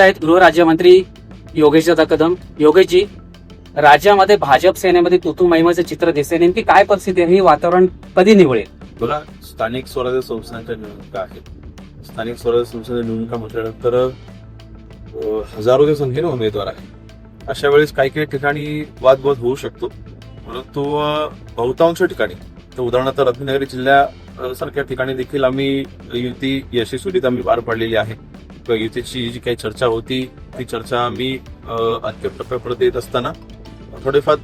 आहेत गृहराज्यमंत्री योगेश दादा कदम. योगेशजी राज्यामध्ये भाजप सेनेमध्ये तुतू महिमाचं चित्र दिसते नेमकी काय परिस्थिती आहे? हे वातावरण कधी निवडेल बघा स्थानिक स्वराज्य संस्थांच्या निवडणुका आहेत. स्थानिक स्वराज्य संस्थांच्या निवडणुका म्हटल्यानंतर हजारोच्या संख्येने उमेदवार आहेत. अशा वेळेस काही काही ठिकाणी वादवाद होऊ शकतो. परंतु बहुतांश ठिकाणी तर उदाहरणार्थ रत्नागिरी जिल्ह्यासारख्या ठिकाणी देखील आम्ही युती यशस्वीरित आम्ही पार पाडलेली आहे. युतीची जी काही चर्चा होती ती चर्चा आम्ही अं, अंतिम टप्प्यापर्यंत येत असताना थोडेफार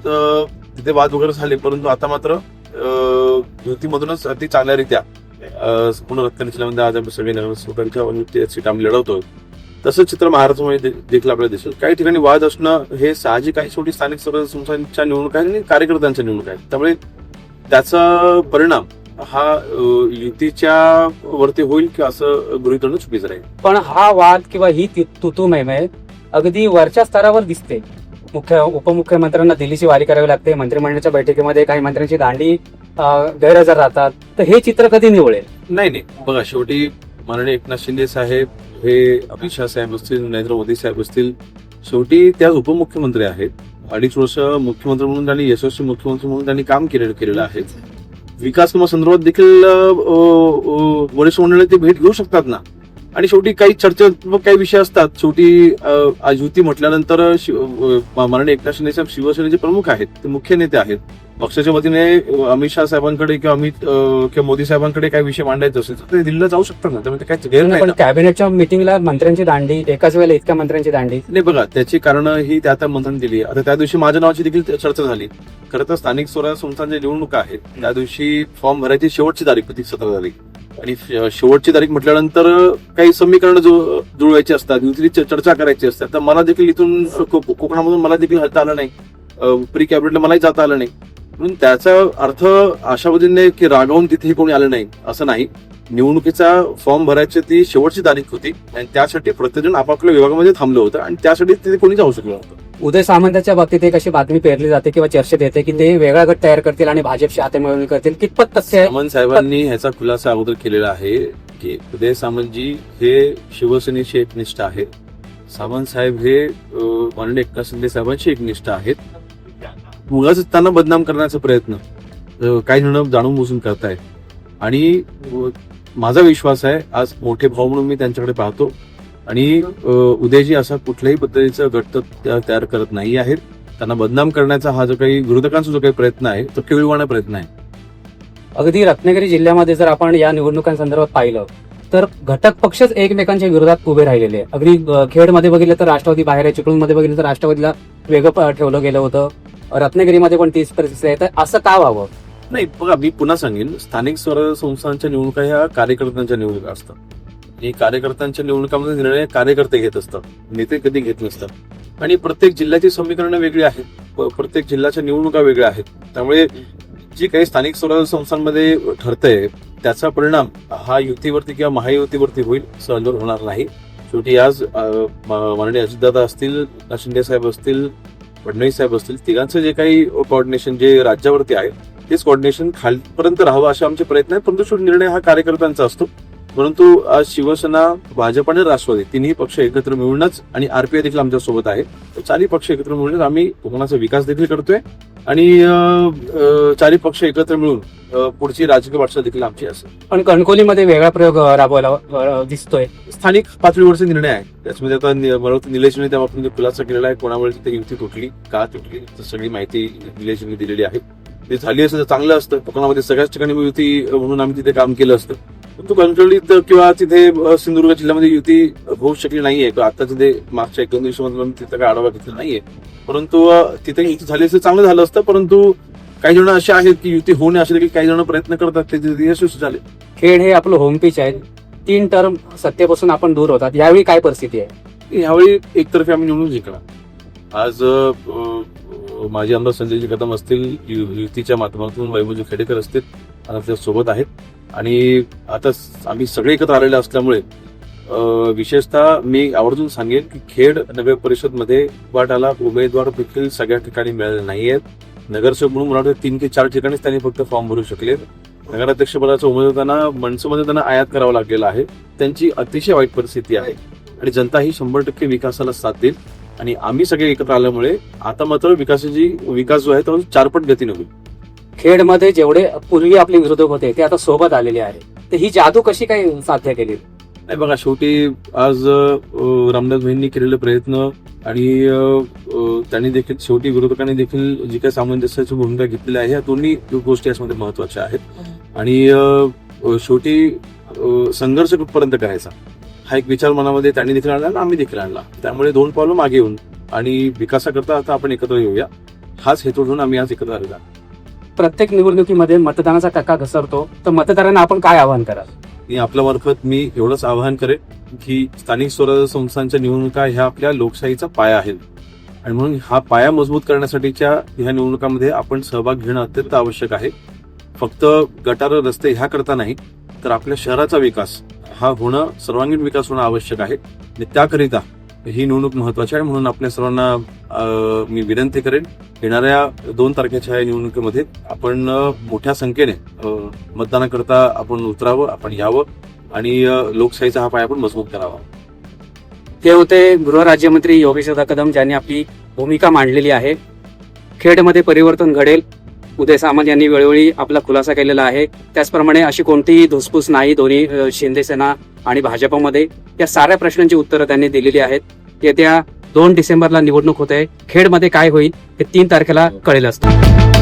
तिथे वाद वगैरे झाले परंतु आता मात्र युतीमधूनच अति चांगल्यारीत्या पूर्ण रत्न जिल्ह्यामध्ये आज आम्ही सगळे नगरसेवकांच्या सीट आम्ही लढवतो तसंच चित्र महाराष्ट्रामध्ये देखील आपल्याला दिसेल. काही ठिकाणी वाद असणं हे साहजिक आहे. शेवटी स्थानिक स्वराज्य संस्थांच्या निवडणुका आहेत आणि कार्यकर्त्यांच्या निवडणुका आहेत. त्यामुळे त्याचा परिणाम हा युतीच्या वरती होईल की असं गृहित धरणं चुकीचं राहील? पण हा वाद किंवा ही ति- तुतू महिमे अगदी वरच्या स्तरावर दिसते. मुख्य उपमुख्यमंत्र्यांना दिल्लीची वारी करावी लागते मंत्रिमंडळाच्या बैठकीमध्ये काही मंत्र्यांची दांडी गैरहजर राहतात. तर हे चित्र कधी निवळेल? नाही नाही. बघा शेवटी माननीय एकनाथ शिंदे साहेब हे अमित शहा साहेब असतील नरेंद्र मोदी साहेब असतील शेवटी त्या उपमुख्यमंत्री आहेत. अडीच वर्ष मुख्यमंत्री म्हणून त्यांनी यशस्वी मुख्यमंत्री म्हणून त्यांनी काम केलेलं केलेलं आहे. विकास कामा संदर्भात देखील अं, वरिष्ठ मंडळी ते भेट घेऊ शकतात ना? आणि शेवटी काही चर्चात्मक काही विषय असतात. शेवटी युती म्हटल्यानंतर माननीय एकनाथ शिंदे साहेब शिवसेनेचे प्रमुख आहेत. ते मुख्य नेते आहेत. पक्षाच्या वतीने अमित शहा साहेबांकडे किंवा अमित किंवा मोदी साहेबांकडे काही विषय मांडायचे असेल तर ते दिल्लीला जाऊ शकतात ना. त्यामुळे काय गैर नाही पण. कॅबिनेटच्या मिटिंगला मंत्र्यांची दांडी एकाच वेळेला इतक्या मंत्र्यांची दांडी. नाही बघा त्याची कारण ही त्या त्या मंत्र्यांनी दिली आता त्या दिवशी माझ्या नावाची देखील चर्चा झाली. खरं तर स्थानिक स्वराज्य संस्थांच्या निवडणुका आहेत. त्या दिवशी फॉर्म भरायची शेवटची तारीख होती सतरा तारीख. आणि शे- शेवटची तारीख म्हटल्यानंतर काही समीकरण जो जुळवायची असतात युतीची चर्चा करायची असतात तर मला देखील इथून को- कोकणामधून मला देखील हलता आलं नाही. प्री कॅबिनेटला मलाही जाता आलं नाही. म्हणून त्याचा अर्थ अशा पद्धतीने की रागावून तिथेही कोणी आलं नाही असं नाही. निवडणुकीचा फॉर्म भरायची ती शेवटची तारीख होती आणि त्यासाठी प्रत्येकजण आपापल्या विभागामध्ये थांबलं होतं आणि त्यासाठी तिथे कोणी जाऊ शकलं नव्हतं. उदय सामंताच्या बाबतीत एक अशी बातमी पेरली जाते किंवा चर्चेत येते की ते वेगळा गट तयार करतील आणि भाजपशी हातमिळवणी करतील. कितपत तसे आहे? सामंत साहेबांनी ह्याचा खुलासा अगोदर केलेला आहे की उदय सामंतजी हे शिवसेनेचे एकनिष्ठ आहेत. सावंत साहेब हे माननीय एकनाथ शिंदे साहेबांचे एकनिष्ठ आहेत. मुळाच त्यांना बदनाम करण्याचा प्रयत्न काही जण जाणून बुजून करतायत. आणि माझा विश्वास आहे आज मोठे भाऊ म्हणून मी त्यांच्याकडे पाहतो. आणि उदयजी असा कुठल्याही पद्धतीचं गट त्या- तयार करत नाही आहेत. त्यांना बदनाम करण्याचा हा जो काही विरोधकांचा जो काही प्रयत्न आहे तो केविलवाणा प्रयत्न आहे. अगदी रत्नागिरी जिल्ह्यामध्ये जर आपण या निवडणुकांसंदर्भात पाहिलं तर घटक पक्षच एकमेकांच्या विरोधात उभे राहिलेले आहे. अगदी खेडमध्ये बघितलं तर राष्ट्रवादी बाहेर आहे चिपळूणमध्ये बघितलं तर राष्ट्रवादीला वेगळं ठेवलं गेलं होतं. रत्नागिरीमध्ये पण तीच परिस्थिती आहे. तर असं का व्हावं? नाही बघा मी पुन्हा सांगेन स्थानिक स्वराज्य संस्थांच्या निवडणुका ह्या कार्यकर्त्यांच्या निवडणुका असतात. आणि कार्यकर्त्यांच्या निवडणुकामध्ये निर्णय कार्यकर्ते घेत असतात. नेते कधी घेत नसतात. आणि प्रत्येक जिल्ह्याची समीकरणं वेगळी आहेत. प- प्रत्येक जिल्ह्याच्या निवडणुका वेगळ्या आहेत. त्यामुळे जी काही स्थानिक स्वराज्य संस्थांमध्ये ठरतंय त्याचा परिणाम हा युतीवरती किंवा महायुतीवरती होईल सहजवर होणार नाही. शेवटी आज माननीय अजितदादा असतील शिंदे साहेब असतील फडणवीस साहेब असतील तिघांचं जे काही कॉर्डिनेशन जे राज्यावरती आहे तेच कॉर्डिनेशन खालपर्यंत राहावं असे आमचे प्रयत्न आहेत. परंतु निर्णय हा कार्यकर्त्यांचा असतो. परंतु आज शिवसेना भाजप आणि राष्ट्रवादी तिन्ही पक्ष एकत्र मिळूनच आणि आरपीआय देखील आमच्यासोबत आहे. चारही पक्ष एकत्र मिळूनच आम्ही कोकणाचा विकास देखील करतोय. आणि चारही पक्ष एकत्र मिळून पुढची राजकीय वाटचाल देखील आमची असेल. पण कणकोलीमध्ये वेगळा प्रयोग राबवला दिसतोय. स्थानिक पातळीवरचे निर्णय आहे त्याच्यामध्ये आता वाटतं निलेशने त्या बाबतीत खुलासा केलेला आहे. कोणामुळे तिथे युती तुटली का तुटली सगळी माहिती निलेशने दिलेली आहे. ते झाली असतं तर चांगलं असतं. कोकणामध्ये सगळ्याच ठिकाणी युती म्हणून आम्ही तिथे काम केलं असतं. परंतु कणकवलीत किंवा तिथे सिंधुदुर्ग जिल्ह्यामध्ये युती होऊ शकली नाहीये. किंवा आता तिथे मागच्या एक दोन दिवसामध्ये तिथे काय आढावा घेतला नाहीये. परंतु तिथे युती झाली असतं चांगलं झालं असतं परंतु काही जण असे आहेत की युती होणे असे देखील काही जण प्रयत्न करतात. ते यशस्वी झाले. खेड हे आपलं होम पिच आहे. तीन टर्म सत्तेपासून आपण दूर होतात. यावेळी काय परिस्थिती आहे? यावेळी एकतर्फी आम्ही निवडून जिंकणार. आज माजी आमदार संजयजी कदम असतील युतीच्या माध्यमातून वैभवजी खेडेकर असतील त्या सोबत आहेत. आणि आता स- आम्ही सगळे एकत्र आलेले असल्यामुळे विशेषतः मी आवर्जून सांगेन की खेड नव्या परिषदमध्ये वाटाला उमेदवार देखील सगळ्या ठिकाणी मिळाले नाही आहेत नगरसेवक म्हणून मला वाटतं तीन ते चार ठिकाणीच त्यांनी फक्त फॉर्म भरू शकले नगराध्यक्ष पदाचा उमेदवार त्यांना मनसेमध्ये त्यांना आयात करावा लागलेला आहे. त्यांची अतिशय वाईट परिस्थिती आहे. आणि जनता ही शंभर टक्के विकासाला साथ देईल. आणि आम्ही सगळे एकत्र आल्यामुळे आता मात्र विकासाची विकास जो आहे तो चारपट गतीने होईल. खेडमध्ये जेवढे पूर्वी आपले विरोधक होते ते आता सोबत आलेले आहे तर ही जादू कशी काय साध्य केली? नाही बघा शेवटी आज रामदास भाईंनी केलेले प्रयत्न आणि त्यांनी देखील शेवटी विरोधकांनी देखील जी काही सामंजस्याची भूमिका घेतलेली आहे या दोन्ही गोष्टी याच्यामध्ये महत्त्वाच्या आहेत. आणि शेवटी संघर्ष कुठपर्यंत करायचा? हा एक विचार मनामध्ये त्यांनी देखील आणला आणि आम्ही देखील आणला. त्यामुळे दोन पावलं मागे येऊन आणि विकासाकरता आता आपण एकत्र येऊया. हाच हेतू ठेवून आम्ही आज एकत्र आलेलो. प्रत्येक निवडणुकीमध्ये मतदानाचा टक्का घसरतो. तर मतदारांना आपण काय आवाहन कराल? मी आपल्या मार्फत मी एवढंच आवाहन करेन की स्थानिक स्वराज्य संस्थांच्या निवडणुका ह्या आपल्या लोकशाहीचा पाया आहेत. आणि म्हणून हा पाया मजबूत करण्यासाठीच्या ह्या निवडणुकामध्ये आपण सहभाग घेणं अत्यंत आवश्यक आहे. फक्त गटार रस्ते ह्या करता नाही तर आपल्या शहराचा विकास हा होणं सर्वांगीण विकास होणं आवश्यक आहे. आणि त्याकरिता ही निवडणूक महत्वाची आहे म्हणून आपल्या सर्वांना मी विनंती करेन येणाऱ्या दोन तारखेच्या या निवडणुकीमध्ये आपण मोठ्या संख्येने मतदानाकरता आपण उतरावं आपण यावं आणि लोकशाहीचा हा पाय आपण मजबूत करावा. ते होते गृहराज्यमंत्री योगेश कदम ज्यांनी आपली भूमिका मांडलेली आहे. खेडमध्ये परिवर्तन घडेल. उदय सामंत यांनी वेळोवेळी आपला खुलासा केलेला आहे. त्याचप्रमाणे अशी कोणतीही धुसफूस नाही दोन्ही शिंदेसेना शिंदे सेना आणि भाजपमध्ये. या साऱ्या प्रश्नांची उत्तरं त्यांनी दिलेली आहेत. येत्या दोन डिसेंबरला निवडणूक होते खेडमध्ये काय होईल हे तीन तारखेला कळेल असतं.